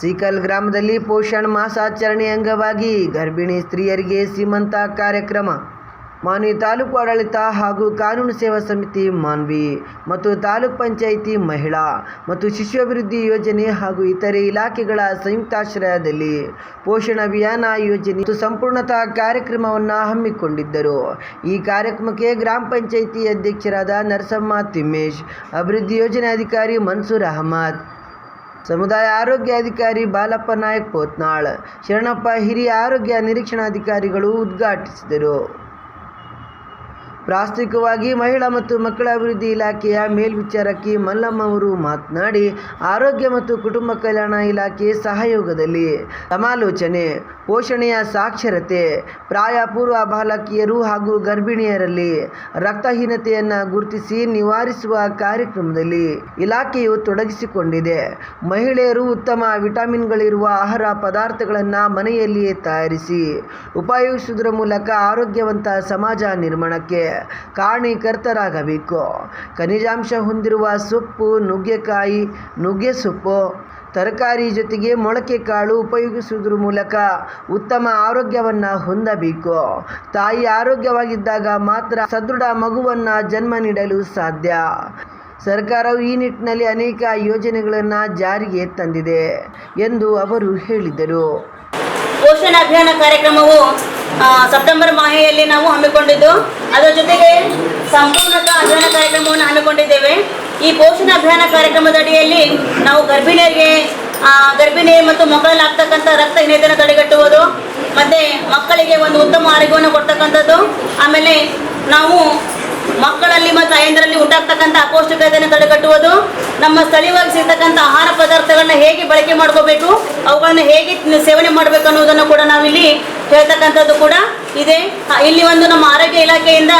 ಸೀಕಲ್ ಗ್ರಾಮದಲ್ಲಿ ಪೋಷಣ್ ಮಾಸಾಚರಣೆ ಅಂಗವಾಗಿ ಗರ್ಭಿಣಿ ಸ್ತ್ರೀಯರಿಗೆ ಸೀಮಂತ ಕಾರ್ಯಕ್ರಮ. ಮಾನ್ವಿ ತಾಲೂಕು ಆಡಳಿತ ಹಾಗೂ ಕಾನೂನು ಸೇವಾ ಸಮಿತಿ ಮಾನ್ವಿ ಮತ್ತು ತಾಲೂಕ್ ಪಂಚಾಯಿತಿ ಮಹಿಳಾ ಮತ್ತು ಶಿಶು ಅಭಿವೃದ್ಧಿ ಯೋಜನೆ ಹಾಗೂ ಇತರೆ ಇಲಾಖೆಗಳ ಸಂಯುಕ್ತಾಶ್ರಯದಲ್ಲಿ ಪೋಷಣ ಅಭಿಯಾನ ಯೋಜನೆ ಮತ್ತು ಸಂಪೂರ್ಣತಾ ಕಾರ್ಯಕ್ರಮವನ್ನು ಹಮ್ಮಿಕೊಂಡಿದ್ದರು. ಈ ಕಾರ್ಯಕ್ರಮಕ್ಕೆ ಗ್ರಾಮ ಪಂಚಾಯಿತಿ ಅಧ್ಯಕ್ಷರಾದ ನರಸಮ್ಮ ತಿಮ್ಮೇಶ್, ಅಭಿವೃದ್ಧಿ ಯೋಜನೆ ಅಧಿಕಾರಿ ಮನ್ಸೂರ್ ಅಹಮದ್ ಸಮುದಾಯ ಆರೋಗ್ಯಾಧಿಕಾರಿ ಬಾಲಪ್ಪ ನಾಯಕ್ ಪೋತ್ನಾಳ್ ಶರಣಪ್ಪ ಹಿರಿಯ ಆರೋಗ್ಯ ನಿರೀಕ್ಷಣಾಧಿಕಾರಿಗಳು ಉದ್ಘಾಟಿಸಿದರು. ಪ್ರಾಸ್ತಾವಿಕವಾಗಿ ಮಹಿಳಾ ಮತ್ತು ಮಕ್ಕಳ ಅಭಿವೃದ್ಧಿ ಇಲಾಖೆಯ ಮೇಲ್ವಿಚಾರಕಿ ಮಲ್ಲಮ್ಮ ಅವರು ಮಾತನಾಡಿ, ಆರೋಗ್ಯ ಮತ್ತು ಕುಟುಂಬ ಕಲ್ಯಾಣ ಇಲಾಖೆ ಸಹಯೋಗದಲ್ಲಿ ಸಮಾಲೋಚನೆ, ಪೋಷಣೆಯ ಸಾಕ್ಷರತೆ ಪ್ರಾಯಪೂರ್ವ ಬಾಲಕಿಯರು ಹಾಗೂ ಗರ್ಭಿಣಿಯರಲ್ಲಿ ರಕ್ತಹೀನತೆಯನ್ನು ಗುರುತಿಸಿ ನಿವಾರಿಸುವ ಕಾರ್ಯಕ್ರಮದಲ್ಲಿ ಇಲಾಖೆಯು ತೊಡಗಿಸಿಕೊಂಡಿದೆ. ಮಹಿಳೆಯರು ಉತ್ತಮ ವಿಟಮಿನ್ಗಳಿರುವ ಆಹಾರ ಪದಾರ್ಥಗಳನ್ನು ಮನೆಯಲ್ಲಿಯೇ ತಯಾರಿಸಿ, ಉಪಯೋಗಿಸುವುದರ ಮೂಲಕ ಆರೋಗ್ಯವಂತ ಸಮಾಜ ನಿರ್ಮಾಣಕ್ಕೆ ಕಾರಣೀಕರ್ತರಾಗಬೇಕು. ಖನಿಜಾಂಶ ಹೊಂದಿರುವ ಸೊಪ್ಪು, ನುಗ್ಗೆಕಾಯಿ, ನುಗ್ಗೆ ಸೊಪ್ಪು ತರಕಾರಿ ಜೊತೆಗೆ ಮೊಳಕೆ ಕಾಳು ಉಪಯೋಗಿಸುವುದರ ಮೂಲಕ ಉತ್ತಮ ಆರೋಗ್ಯವನ್ನು ಹೊಂದಬೇಕು. ತಾಯಿ ಆರೋಗ್ಯವಾಗಿದ್ದಾಗ ಮಾತ್ರ ಸದೃಢ ಮಗುವನ್ನು ಜನ್ಮ ನೀಡಲು ಸಾಧ್ಯ. ಸರ್ಕಾರವು ಈ ನಿಟ್ಟಿನಲ್ಲಿ ಅನೇಕ ಯೋಜನೆಗಳನ್ನು ಜಾರಿಗೆ ತಂದಿದೆ ಎಂದು ಅವರು ಹೇಳಿದರು. ಪೋಷಣ ಅಭಿಯಾನ ಕಾರ್ಯಕ್ರಮವು ಸೆಪ್ಟೆಂಬರ್ ಮಾಹೆಯಲ್ಲಿ ನಾವು ಹಮ್ಮಿಕೊಂಡಿದ್ದು. ಅದರ ಜೊತೆಗೆ ಸಂಪೂರ್ಣ ಅಭಿಯಾನ ಕಾರ್ಯಕ್ರಮವನ್ನು ಹಮ್ಮಿಕೊಂಡಿದ್ದೇವೆ. ಈ ಪೋಷಣ ಅಭಿಯಾನ ಕಾರ್ಯಕ್ರಮದ ಅಡಿಯಲ್ಲಿ ನಾವು ಗರ್ಭಿಣಿಯರಿಗೆ ಗರ್ಭಿಣಿ ಮತ್ತು ಮಕ್ಕಳಲ್ಲಿ ಆಗ್ತಕ್ಕಂಥ ರಕ್ತಹೀನತೆಯನ್ನು ತಡೆಗಟ್ಟುವುದು, ಮತ್ತು ಮಕ್ಕಳಿಗೆ ಒಂದು ಉತ್ತಮ ಆರೋಗ್ಯವನ್ನು ಕೊಡ್ತಕ್ಕಂಥದ್ದು, ಆಮೇಲೆ ನಾವು ಮಕ್ಕಳಲ್ಲಿ ಮತ್ತು ತಾಯಂದಿರಲ್ಲಿ ಉಂಟಾಗ್ತಕ್ಕಂಥ ಅಪೌಷ್ಟಿಕತೆಯನ್ನು ತಡೆಗಟ್ಟುವುದು, ನಮ್ಮ ಸ್ಥಳೀಯವಾಗಿ ಸಿಗ್ತಕ್ಕಂಥ ಆಹಾರ ಪದಾರ್ಥಗಳನ್ನ ಹೇಗೆ ಬಳಕೆ ಮಾಡ್ಕೋಬೇಕು, ಅವುಗಳನ್ನು ಹೇಗೆ ಸೇವನೆ ಮಾಡಬೇಕು ಅನ್ನೋದನ್ನು ಕೂಡ ನಾವಿಲ್ಲಿ ಹೇಳ್ತಕ್ಕಂಥದ್ದು ಕೂಡ ಇದೆ. ಇಲ್ಲಿ ಒಂದು ನಮ್ಮ ಆರೋಗ್ಯ ಇಲಾಖೆಯಿಂದ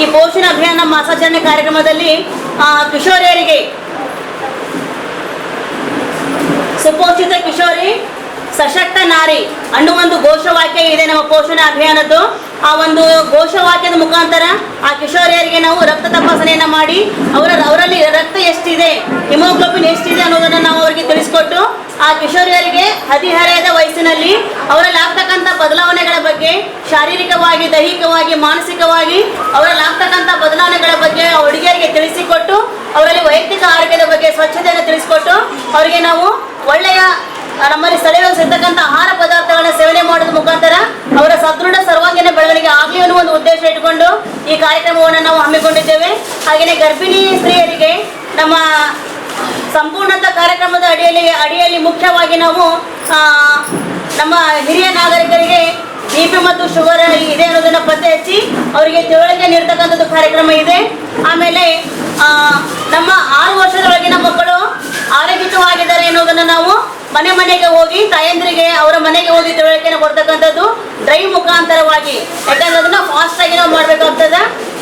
ಈ ಪೋಷಣ ಅಭಿಯಾನ ಮಾಸಾಚರಣೆ ಕಾರ್ಯಕ್ರಮದಲ್ಲಿ ಕಿಶೋರಿಯರಿಗೆ ಸುಪೋಷಿತ ಕಿಶೋರಿ ಸಶಕ್ತ ನಾರಿ ಅನ್ನೋ ಒಂದು ಘೋಷವಾಕ್ಯ ಇದೆ ನಮ್ಮ ಪೋಷಣ ಅಭಿಯಾನದ್ದು. ಆ ಒಂದು ಘೋಷವಾಕ್ಯದ ಮುಖಾಂತರ ಆ ಕಿಶೋರಿಯರಿಗೆ ನಾವು ರಕ್ತ ತಪಾಸಣೆಯನ್ನು ಮಾಡಿ, ಅವರ, ಅವರಲ್ಲಿ ರಕ್ತ ಎಷ್ಟಿದೆ, ಹಿಮೋಗ್ಲೋಬಿನ್ ಎಷ್ಟಿದೆ ಅನ್ನೋದನ್ನು ನಾವು ಅವರಿಗೆ ತಿಳಿಸ್ಕೊಟ್ಟು ಆ ಕಿಶೋರಿಯರಿಗೆ ಹದಿಹರೆಯದ ವಯಸ್ಸಿನಲ್ಲಿ ಅವರಲ್ಲಿ ಆಗ್ತಕ್ಕಂಥ ಬದಲಾವಣೆಗಳ ಬಗ್ಗೆ, ಶಾರೀರಿಕವಾಗಿ, ದೈಹಿಕವಾಗಿ, ಮಾನಸಿಕವಾಗಿ ಅವರಲ್ಲಿ ಆಗ್ತಕ್ಕಂಥ ಬದಲಾವಣೆಗಳ ಬಗ್ಗೆ ಹುಡುಗಿಯರಿಗೆ ತಿಳಿಸಿಕೊಟ್ಟು, ಅವರಲ್ಲಿ ವೈಯಕ್ತಿಕ ಆರೋಗ್ಯದ ಬಗ್ಗೆ ಸ್ವಚ್ಛತೆಯನ್ನು ತಿಳಿಸಿಕೊಟ್ಟು, ಅವರಿಗೆ ನಾವು ಒಳ್ಳೆಯ ನಮ್ಮಲ್ಲಿ ಸ್ಥಳೀಯವಾಗಿ ಸಿಗ್ತಕ್ಕಂಥ ಆಹಾರ ಪದಾರ್ಥಗಳನ್ನ ಸೇವನೆ ಮಾಡೋದ್ರ ಮುಖಾಂತರ ಅವರ ಸದೃಢ ಸರ್ವಾಂಗೀಣ ಬೆಳವಣಿಗೆ ಆಗಲಿ ಅನ್ನೋ ಒಂದು ಉದ್ದೇಶ ಇಟ್ಕೊಂಡು ಈ ಕಾರ್ಯಕ್ರಮವನ್ನು ನಾವು ಹಮ್ಮಿಕೊಂಡಿದ್ದೇವೆ. ಹಾಗೆಯೇ ಗರ್ಭಿಣಿ ಸ್ತ್ರೀಯರಿಗೆ ನಮ್ಮ ಸಂಪೂರ್ಣತ ಕಾರ್ಯಕ್ರಮದ ಅಡಿಯಲ್ಲಿ ಅಡಿಯಲ್ಲಿ ಮುಖ್ಯವಾಗಿ ನಾವು ನಮ್ಮ ಹಿರಿಯ ನಾಗರಿಕರಿಗೆ ಬಿ ಪಿ ಮತ್ತು ಶುಗರ್ ಇದೆ ಅನ್ನೋದನ್ನು ಪತ್ತೆ ಹಚ್ಚಿ ಅವರಿಗೆ ತಿಳುವಳಿಕೆ ನೀಡ್ತಕ್ಕಂಥದ್ದು ಕಾರ್ಯಕ್ರಮ ಇದೆ. ಆಮೇಲೆ ನಮ್ಮ ಆರು ವರ್ಷದೊಳಗಿನ ಮಕ್ಕಳು ಆರೋಗ್ಯವಾಗಿದ್ದಾರೆ ಅನ್ನೋದನ್ನು ನಾವು ಮನೆ ಮನೆಗೆ ಹೋಗಿ, ತಾಯಂದ್ರಿಗೆ ಅವರ ಮನೆಗೆ ಹೋಗಿ ತಿಳುವಳಿಕೆಯನ್ನು ಕೊಡ್ತಕ್ಕಂಥದ್ದು ಡ್ರೈವ್ ಮುಖಾಂತರವಾಗಿ. ಯಾಕಂದ್ರೆ ಅದನ್ನ ಫಾಸ್ಟ್ ಆಗಿ ನಾವು ಮಾಡ್ಬೇಕಾಗ್ತದೆ.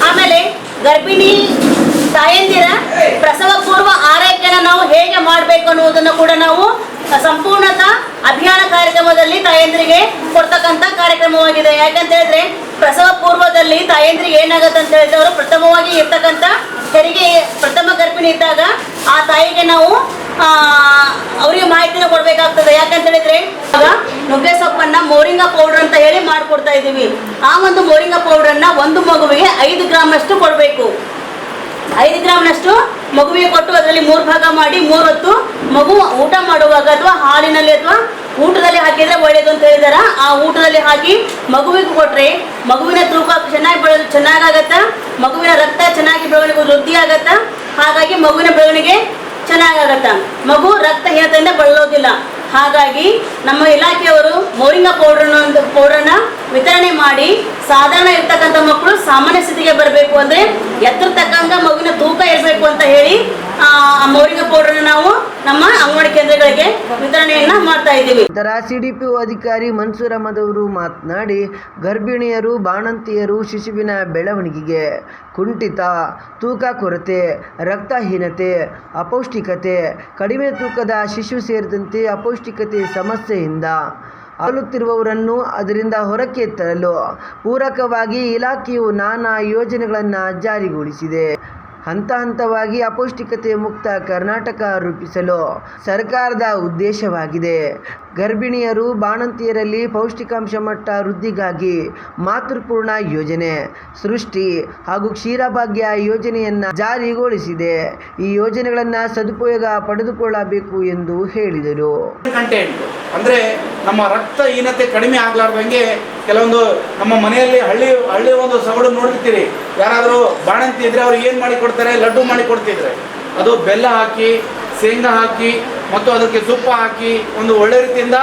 ಆಮೇಲೆ ಗರ್ಭಿಣಿ ತಾಯಂದಿರ ಪ್ರಸವ ಪೂರ್ವ ಆರೈಕೆನ ನಾವು ಹೇಗೆ ಮಾಡಬೇಕು ಅನ್ನುವುದನ್ನು ಕೂಡ ನಾವು ಸಂಪೂರ್ಣತ ಅಭಿಯಾನ ಕಾರ್ಯಕ್ರಮದಲ್ಲಿ ತಾಯಂದ್ರಿಗೆ ಕೊಡ್ತಕ್ಕಂಥ ಕಾರ್ಯಕ್ರಮವಾಗಿದೆ. ಯಾಕಂತ ಹೇಳಿದ್ರೆ ಪ್ರಸವ ಪೂರ್ವದಲ್ಲಿ ತಾಯಂದ್ರಿಗೆ ಏನಾಗುತ್ತೆ ಅಂತ ಹೇಳಿದ್ರೆ ಅವರು ಪ್ರಥಮವಾಗಿ ಇರ್ತಕ್ಕಂಥ ಹೆರಿಗೆ ಪ್ರಥಮ ಗರ್ಭಿಣಿ ಇದ್ದಾಗ ಆ ತಾಯಿಗೆ ನಾವು ಆ, ಅವರಿಗೆ ಮಾಹಿತಿನ ಕೊಡ್ಬೇಕಾಗ್ತದೆ. ಯಾಕಂತ ಹೇಳಿದ್ರೆ ನುಗ್ಗೆ ಸೊಪ್ಪನ್ನ ಮೋರಿಂಗಾ ಪೌಡರ್ ಅಂತ ಹೇಳಿ ಮಾಡ್ಕೊಡ್ತಾ ಇದ್ದೀವಿ. ಆ ಒಂದು ಮೋರಿಂಗಾ ಪೌಡರ್ನ ಒಂದು ಮಗುವಿಗೆ ಐದು ಗ್ರಾಮ್ ಅಷ್ಟು ಕೊಡಬೇಕು. ಐದು ಗ್ರಾಮ್ನಷ್ಟು ಮಗುವಿಗೆ ಕೊಟ್ಟು ಅದರಲ್ಲಿ ಮೂರು ಭಾಗ ಮಾಡಿ, ಮೂರು ಹೊತ್ತು ಮಗು ಊಟ ಮಾಡುವಾಗ ಅಥವಾ ಹಾಲಿನಲ್ಲಿ ಅಥವಾ ಊಟದಲ್ಲಿ ಹಾಕಿದ್ರೆ ಒಳ್ಳೇದು ಅಂತ ಹೇಳಿದಾರ. ಆ ಊಟದಲ್ಲಿ ಹಾಕಿ ಮಗುವಿಗೆ ಕೊಟ್ರೆ ಮಗುವಿನ ತೂಕ ಚೆನ್ನಾಗಿ ಬೆಳೆದು ಚೆನ್ನಾಗಾಗತ್ತ? ಮಗುವಿನ ರಕ್ತ ಚೆನ್ನಾಗಿ ಬೆಳವಣಿಗೆ ವೃದ್ಧಿ ಆಗತ್ತ ಹಾಗಾಗಿ ಮಗುವಿನ ಬೆಳವಣಿಗೆ ಚೆನ್ನಾಗಾಗತ್ತ? ಮಗು ರಕ್ತಹೀನತೆಯಿಂದ ಬಳಲೋದಿಲ್ಲ ಹಾಗಾಗಿ ನಮ್ಮ ಇಲಾಖೆಯವರು ಮೋರಿಂಗ ಪೌಡರ್ ಒಂದು ಪೌಡರ್ನ ವಿತರಣೆ ಮಾಡಿ ಸಾಧಾರಣ ಇರ್ತಕ್ಕಂಥ ಮಕ್ಕಳು ಸಾಮಾನ್ಯ ಸ್ಥಿತಿಗೆ ಬರಬೇಕು ಅಂದ್ರೆ ಎತ್ತರ ತಕ್ಕಂಗ ಮಗುವಿನ ತೂಕ ಇರಬೇಕು ಅಂತ ಹೇಳಿ ಆ ಪೌಡರ್ ನಾವು ನಮ್ಮ ಅಂಗನವಾಡಿ ಕೇಂದ್ರಗಳಿಗೆ ವಿತರಣೆಯನ್ನ ಮಾಡ್ತಾ ಇದ್ದೀವಿ. ನಂತರ ಸಿಡಿಪಿಒ ಅಧಿಕಾರಿ ಮನ್ಸೂರ್ ಅಹಮದ್ ಅವರು ಮಾತನಾಡಿ, ಗರ್ಭಿಣಿಯರು, ಬಾಣಂತಿಯರು ಶಿಶುವಿನ ಬೆಳವಣಿಗೆಗೆ ಕುಂಠಿತ, ತೂಕ ಕೊರತೆ, ರಕ್ತಹೀನತೆ, ಅಪೌಷ್ಟಿಕತೆ, ಕಡಿಮೆ ತೂಕದ ಶಿಶು ಸೇರಿದಂತೆ ಅಪೌಷ್ಟಿಕತೆ ಸಮಸ್ಯೆಯಿಂದ ಆಳುತ್ತಿರುವವರನ್ನು ಅದರಿಂದ ಹೊರಕ್ಕೆ ತರಲು ಪೂರಕವಾಗಿ ಇಲಾಖೆಯು ನಾನಾ ಯೋಜನೆಗಳನ್ನು ಜಾರಿಗೊಳಿಸಿದೆ. ಹಂತ ಹಂತವಾಗಿ ಅಪೌಷ್ಟಿಕತೆ ಮುಕ್ತ ಕರ್ನಾಟಕ ರೂಪಿಸಲು ಸರ್ಕಾರದ ಉದ್ದೇಶವಾಗಿದೆ. ಗರ್ಭಿಣಿಯರು ಬಾಣಂತಿಯರಲ್ಲಿ ಪೌಷ್ಟಿಕಾಂಶ ಮಟ್ಟ ವೃದ್ಧಿಗಾಗಿ ಮಾತೃಪೂರ್ಣ ಯೋಜನೆ ಸೃಷ್ಟಿ ಹಾಗೂ ಕ್ಷೀರಭಾಗ್ಯ ಯೋಜನೆಯನ್ನು ಜಾರಿಗೊಳಿಸಿದೆ. ಈ ಯೋಜನೆಗಳನ್ನು ಸದುಪಯೋಗ ಪಡೆದುಕೊಳ್ಳಬೇಕು ಎಂದು ಹೇಳಿದರು. ಕಂಟೆಂಟ್ ಅಂದ್ರೆ ನಮ್ಮ ರಕ್ತಹೀನತೆ ಕಡಿಮೆ ಆಗ್ಲಾರ್ದಂಗೆ ಕೆಲವೊಂದು ನಮ್ಮ ಮನೆಯಲ್ಲಿ ಹಳ್ಳಿ ಹಳ್ಳಿ ಒಂದು ಸವಳು ನೋಡಿರ್ತೀರಿ ಯಾರಾದರೂ ಬಾಣಂತಿ ಇದ್ರೆ ಅವ್ರು ಏನು ಮಾಡಿ ಕೊಡ್ತಾರೆ ಲಡ್ಡು ಮಾಡಿ ಕೊಡ್ತಿದ್ರೆ ಅದು ಬೆಲ್ಲ ಹಾಕಿ, ಶೇಂಗಾ ಹಾಕಿ ಮತ್ತು ಅದಕ್ಕೆ ತುಪ್ಪ ಹಾಕಿ ಒಂದು ಒಳ್ಳೆ ರೀತಿಯಿಂದ,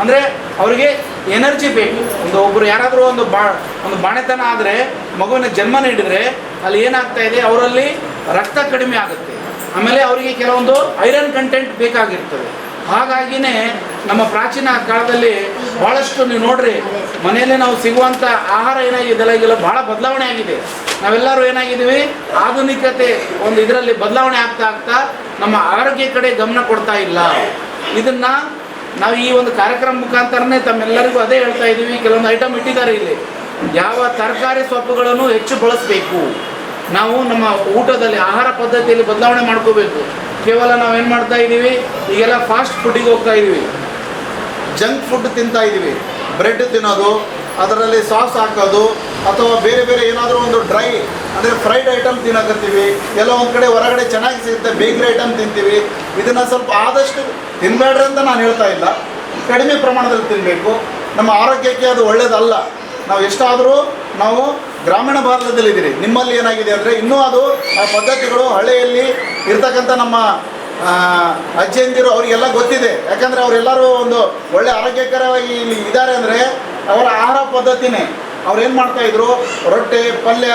ಅಂದರೆ ಅವರಿಗೆ ಎನರ್ಜಿ ಬೇಕು. ಒಂದು ಒಬ್ಬರು ಯಾರಾದರೂ ಒಂದು ಬಾ, ಒಂದು ಬಾಣೆತನ ಆದರೆ, ಮಗುವಿನ ಜನ್ಮ ನೀಡಿದರೆ ಅಲ್ಲಿ ಏನಾಗ್ತಾ ಇದೆ? ಅವರಲ್ಲಿ ರಕ್ತ ಕಡಿಮೆ ಆಗುತ್ತೆ. ಆಮೇಲೆ ಅವರಿಗೆ ಕೆಲವೊಂದು ಐರನ್ ಕಂಟೆಂಟ್ ಬೇಕಾಗಿರ್ತದೆ. ಹಾಗಾಗಿನೇ ನಮ್ಮ ಪ್ರಾಚೀನ ಕಾಲದಲ್ಲಿ ಭಾಳಷ್ಟು ನೀವು ನೋಡ್ರಿ, ಮನೆಯಲ್ಲಿ ನಾವು ಸಿಗುವಂಥ ಆಹಾರ ಏನಾಗಿದೆಲ್ಲ ಈಗೆಲ್ಲ ಭಾಳ ಬದಲಾವಣೆ ಆಗಿದೆ. ನಾವೆಲ್ಲರೂ ಏನಾಗಿದ್ದೀವಿ? ಆಧುನಿಕತೆ ಒಂದು ಇದರಲ್ಲಿ ಬದಲಾವಣೆ ಆಗ್ತಾ ಆಗ್ತಾ ನಮ್ಮ ಆರೋಗ್ಯ ಕಡೆ ಗಮನ ಕೊಡ್ತಾ ಇಲ್ಲ. ಇದನ್ನ ನಾವು ಈ ಒಂದು ಕಾರ್ಯಕ್ರಮ ಮುಖಾಂತರನೇ ತಮ್ಮೆಲ್ಲರಿಗೂ ಅದೇ ಹೇಳ್ತಾ ಇದ್ದೀವಿ. ಕೆಲವೊಂದು ಐಟಮ್ ಇಟ್ಟಿದ್ದಾರೆ ಇಲ್ಲಿ. ಯಾವ ತರಕಾರಿ ಸೊಪ್ಪುಗಳನ್ನು ಹೆಚ್ಚು ಬಳಸಬೇಕು? ನಾವು ನಮ್ಮ ಊಟದಲ್ಲಿ ಆಹಾರ ಪದ್ಧತಿಯಲ್ಲಿ ಬದಲಾವಣೆ ಮಾಡ್ಕೋಬೇಕು. ಕೇವಲ ನಾವು ಏನು ಮಾಡ್ತಾ ಇದ್ದೀವಿ? ಈಗೆಲ್ಲ ಫಾಸ್ಟ್ ಫುಡ್ಡಿಗೆ ಹೋಗ್ತಾ ಇದ್ದೀವಿ. ಜಂಕ್ ಫುಡ್ ತಿಂತಾ ಇದ್ದೀವಿ. ಬ್ರೆಡ್ ತಿನ್ನೋದು ಅದರಲ್ಲಿ ಸಾಸ್ ಹಾಕೋದು ಅಥವಾ ಬೇರೆ ಬೇರೆ ಏನಾದರೂ ಒಂದು ಡ್ರೈ, ಅಂದರೆ ಫ್ರೈಡ್ ಐಟಮ್ ತಿನ್ನಕತ್ತೀವಿ, ಎಲ್ಲ ಒಂದು ಕಡೆ ಹೊರಗಡೆ ಚೆನ್ನಾಗಿ ಸಿಗುತ್ತೆ ಬೇಕ್ರಿ ಐಟಮ್ ತಿಂತೀವಿ, ಇದನ್ನು ಸ್ವಲ್ಪ ಆದಷ್ಟು ತಿನ್ನಬೇಡ್ರಿ ಅಂತ ನಾನು ಹೇಳ್ತಾ ಇಲ್ಲ. ಕಡಿಮೆ ಪ್ರಮಾಣದಲ್ಲಿ ತಿನ್ನಬೇಕು ನಮ್ಮ ಆರೋಗ್ಯಕ್ಕೆ ಅದು ಒಳ್ಳೆಯದಲ್ಲ ನಾವು ಎಷ್ಟಾದರೂ ನಾವು ಗ್ರಾಮೀಣ ಭಾರತದಲ್ಲಿದ್ದೀರಿ ನಿಮ್ಮಲ್ಲಿ ಏನಾಗಿದೆ ಅಂದರೆ ಇನ್ನೂ ಅದು ಆ ಪದ್ಧತಿಗಳು ಹಳೆಯಲ್ಲಿ ಇರ್ತಕ್ಕಂಥ ನಮ್ಮ ಅಜ್ಜಿಯಂದಿರು ಅವರಿಗೆಲ್ಲ ಗೊತ್ತಿದೆ. ಯಾಕಂದರೆ ಅವರೆಲ್ಲರೂ ಒಂದು ಒಳ್ಳೆ ಆರೋಗ್ಯಕರವಾಗಿ ಇಲ್ಲಿ ಇದ್ದಾರೆ ಅಂದರೆ ಅವರ ಆಹಾರ ಪದ್ಧತಿನೇ. ಅವ್ರು ಏನು ಮಾಡ್ತಾ ಇದ್ರು? ರೊಟ್ಟೆ, ಪಲ್ಯ,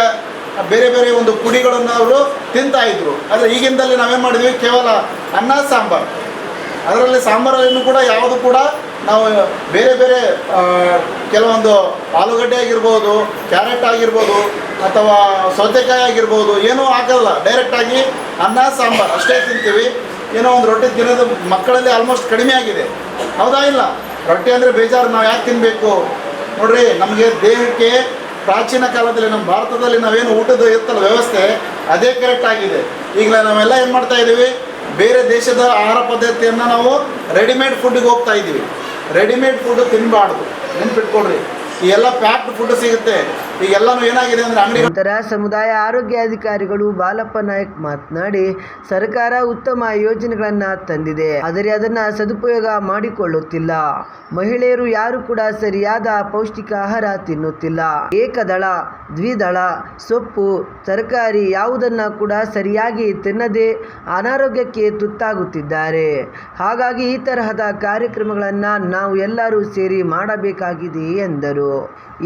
ಬೇರೆ ಬೇರೆ ಒಂದು ಪುಡಿಗಳನ್ನು ಅವರು ತಿಂತಾ ಇದ್ರು. ಆದರೆ ಈಗಿಂದಲ್ಲಿ ನಾವೇನು ಮಾಡಿದ್ವಿ? ಕೇವಲ ಅನ್ನ, ಸಾಂಬಾರು. ಅದರಲ್ಲಿ ಸಾಂಬಾರನ್ನು ಕೂಡ ಯಾವುದು ಕೂಡ ನಾವು ಬೇರೆ ಬೇರೆ ಕೆಲವೊಂದು ಆಲೂಗಡ್ಡೆ ಆಗಿರ್ಬೋದು, ಕ್ಯಾರೆಟ್ ಆಗಿರ್ಬೋದು, ಅಥವಾ ಸೌತೆಕಾಯಿ ಆಗಿರ್ಬೋದು, ಏನೂ ಹಾಕಲ್ಲ ಡೈರೆಕ್ಟಾಗಿ ಅನ್ನ, ಸಾಂಬಾರು. ಅಷ್ಟೇ ತಿಂತೀವಿ. ಏನೋ ಒಂದು ರೊಟ್ಟಿ ತಿನ್ನೋದು ಮಕ್ಕಳಲ್ಲಿ ಆಲ್ಮೋಸ್ಟ್ ಕಡಿಮೆ ಆಗಿದೆ. ಹೌದಾ ಇಲ್ಲ? ರೊಟ್ಟಿ ಅಂದರೆ ಬೇಜಾರು, ನಾವು ಯಾಕೆ ತಿನ್ನಬೇಕು ನೋಡ್ರಿ, ನಮಗೆ ದೇಹಕ್ಕೆ ಪ್ರಾಚೀನ ಕಾಲದಲ್ಲಿ ನಮ್ಮ ಭಾರತದಲ್ಲಿ ನಾವೇನು ಊಟದ ಇರ್ತಲ್ಲ ವ್ಯವಸ್ಥೆ ಅದೇ ಕರೆಕ್ಟ್ ಆಗಿದೆ. ಈಗ ನಾವೆಲ್ಲ ಏನು ಮಾಡ್ತಾ ಇದ್ದೀವಿ ಬೇರೆ ದೇಶದ ಆಹಾರ ಪದ್ಧತಿಯನ್ನು ನಾವು ರೆಡಿಮೇಡ್ ಫುಡ್ಗೆ ಹೋಗ್ತಾ ಇದ್ದೀವಿ ರೆಡಿಮೇಡ್ ಫುಡ್ ತಿನ್ನಬಾರ್ದು ನೆನ್ಪಿಟ್ಕೊಡ್ರಿ ಈ ಎಲ್ಲ ಪ್ಯಾಕ್ಡ್ ಫುಡ್ ಸಿಗುತ್ತೆ. ನಂತರ ಸಮುದಾಯ ಆರೋಗ್ಯ ಅಧಿಕಾರಿಗಳು ಬಾಲಪ್ಪ ನಾಯಕ್ ಮಾತನಾಡಿ, ಸರ್ಕಾರ ಉತ್ತಮ ಯೋಜನೆಗಳನ್ನ ತಂದಿದೆ, ಆದರೆ ಅದನ್ನ ಸದುಪಯೋಗ ಮಾಡಿಕೊಳ್ಳುತ್ತಿಲ್ಲ. ಮಹಿಳೆಯರು ಯಾರು ಕೂಡ ಸರಿಯಾದ ಪೌಷ್ಟಿಕ ಆಹಾರ ತಿನ್ನುತ್ತಿಲ್ಲ. ಏಕದಳ, ದ್ವಿದಳ, ಸೊಪ್ಪು, ತರಕಾರಿ ಯಾವುದನ್ನ ಕೂಡ ಸರಿಯಾಗಿ ತಿನ್ನದೆ ಅನಾರೋಗ್ಯಕ್ಕೆ ತುತ್ತಾಗುತ್ತಿದ್ದಾರೆ. ಹಾಗಾಗಿ ಈ ತರಹದ ಕಾರ್ಯಕ್ರಮಗಳನ್ನ ನಾವು ಎಲ್ಲರೂ ಸೇರಿ ಮಾಡಬೇಕಾಗಿದೆ ಎಂದರು.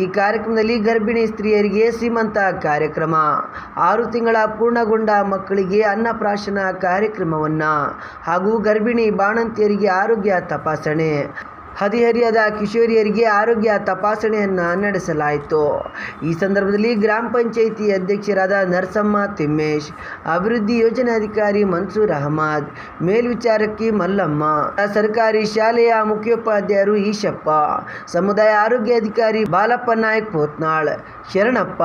ಈ ಕಾರ್ಯಕ್ರಮದಲ್ಲಿ ಗರ್ಭಿಣಿ ಸ್ತ್ರೀಯರಿಗೆ ಸೀಮಂತ ಕಾರ್ಯಕ್ರಮ. ಆರು ತಿಂಗಳ ಪೂರ್ಣಗೊಂಡ ಮಕ್ಕಳಿಗೆ ಅನ್ನಪ್ರಾಶನ ಕಾರ್ಯಕ್ರಮವನ್ನು ಹಾಗೂ ಗರ್ಭಿಣಿ ಬಾಣಂತಿಯರಿಗೆ ಆರೋಗ್ಯ ತಪಾಸಣೆ. ಹದಿಹರಿಯದ ಕಿಶೋರಿಯರಿಗೆ ಆರೋಗ್ಯ ತಪಾಸಣೆಯನ್ನು ನಡೆಸಲಾಯಿತು. ಈ ಸಂದರ್ಭದಲ್ಲಿ ಗ್ರಾಮ ಪಂಚಾಯಿತಿ ಅಧ್ಯಕ್ಷರಾದ ನರಸಮ್ಮ, ತಿಮ್ಮೇಶ್, ಅಭಿವೃದ್ಧಿ ಯೋಜನಾಧಿಕಾರಿ ಮನ್ಸೂರ್ ಅಹಮದ್, ಮೇಲ್ವಿಚಾರಕಿ ಮಲ್ಲಮ್ಮ, ಸರ್ಕಾರಿ ಶಾಲೆಯ ಮುಖ್ಯೋಪಾಧ್ಯಾಯರು ಈಶಪ್ಪ, ಸಮುದಾಯ ಆರೋಗ್ಯ ಅಧಿಕಾರಿ ಬಾಲಪ್ಪ ನಾಯಕ್ ಪೋತ್ನಾಳ್, ಶರಣಪ್ಪ,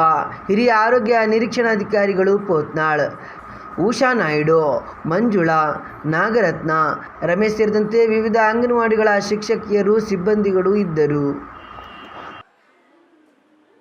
ಹಿರಿಯ ಆರೋಗ್ಯ ನಿರೀಕ್ಷಣಾಧಿಕಾರಿಗಳು ಪೋತ್ನಾಳ್ ಉಷಾ ನಾಯ್ಡು ಮಂಜುಳಾ ನಾಗರತ್ನ ರಮೇಶ್ ಸೇರಿದಂತೆ ವಿವಿಧ ಅಂಗನವಾಡಿಗಳ ಶಿಕ್ಷಕಿಯರು ಸಿಬ್ಬಂದಿಗಳು ಇದ್ದರು.